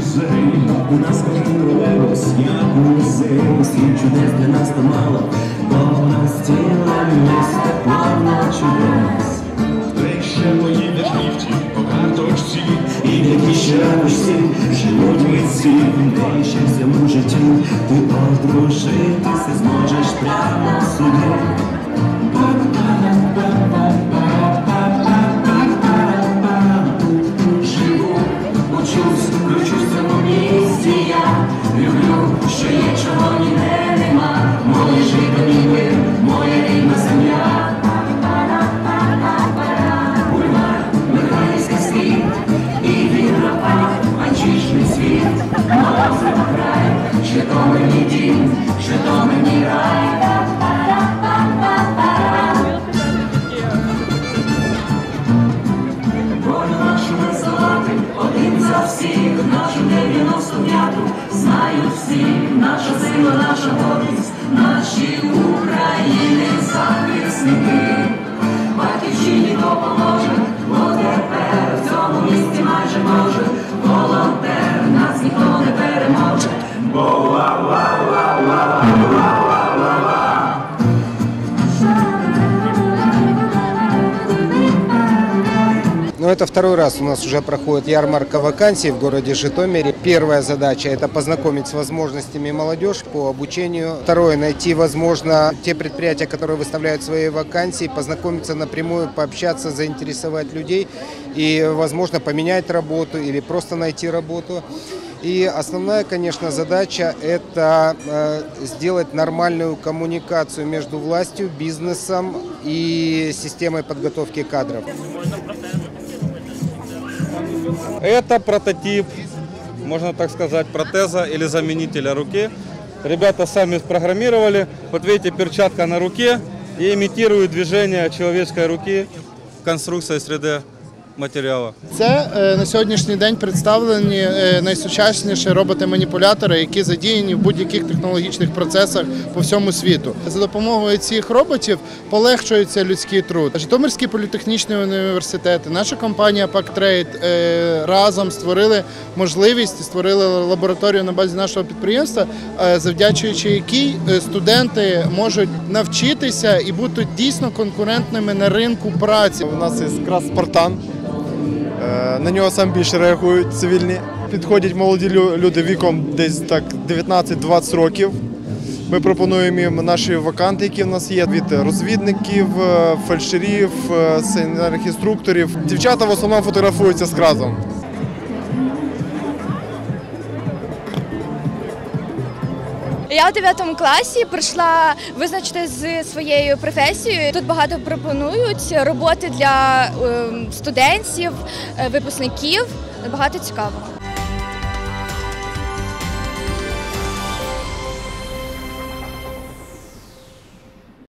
музей, у нас кожен робилось, як музей, світ чудес для нас то мало, бо у нас ціле місто повно чудес. Легше поїдеш в ліфті по карточці. І такі ще радості живуть митці, де ще в цьому житті ти одружитися зможеш прямо в один за всіх, нашу 95-ту, знають всі, наша сила, наша гордість, наші України захисники. Батьківщині допоможе, бо тепер в цьому місті майже може, волонтер нас ніхто не переможе. Бо Это второй раз у нас уже проходит ярмарка вакансий в городе Житомире. Первая задача – это познакомить с возможностями молодежь по обучению. Второе – найти, возможно, те предприятия, которые выставляют свои вакансии, познакомиться напрямую, пообщаться, заинтересовать людей и, возможно, поменять работу или просто найти работу. И основная, конечно, задача – это э, сделать нормальную коммуникацию между властью, бизнесом и системой подготовки кадров. Это прототип, можно так сказать, протеза или заменителя руки. Ребята сами спрограммировали. Вот видите, перчатка на руке и имитирует движение человеческой руки в конструкции 3D материала. Це е, на сьогоднішній день представлені е, найсучасніші роботи-маніпулятори, які задіяні в будь-яких технологічних процесах по всьому світу. За допомогою цих роботів полегшується людський труд. Житомирський політехнічний університет, наша компанія PackTrade е, разом створили можливість, створили лабораторію на базі нашого підприємства, е, завдячуючи якій студенти можуть навчитися і бути дійсно конкурентними на ринку праці. У нас є якраз Спартан. Е, На нього сам більше реагують цивільні. Підходять молоді лю- люди віком десь так 19-20 років. Ми пропонуємо їм наші ваканти, які в нас є, від розвідників, е, фельдшерів, сценарних інструкторів. Дівчата в основному фотографуються з кразом. Я у 9 класі прийшла визначити з своєю професією. Тут багато пропонують роботи для ем, студентів, е, випускників. Багато цікавого.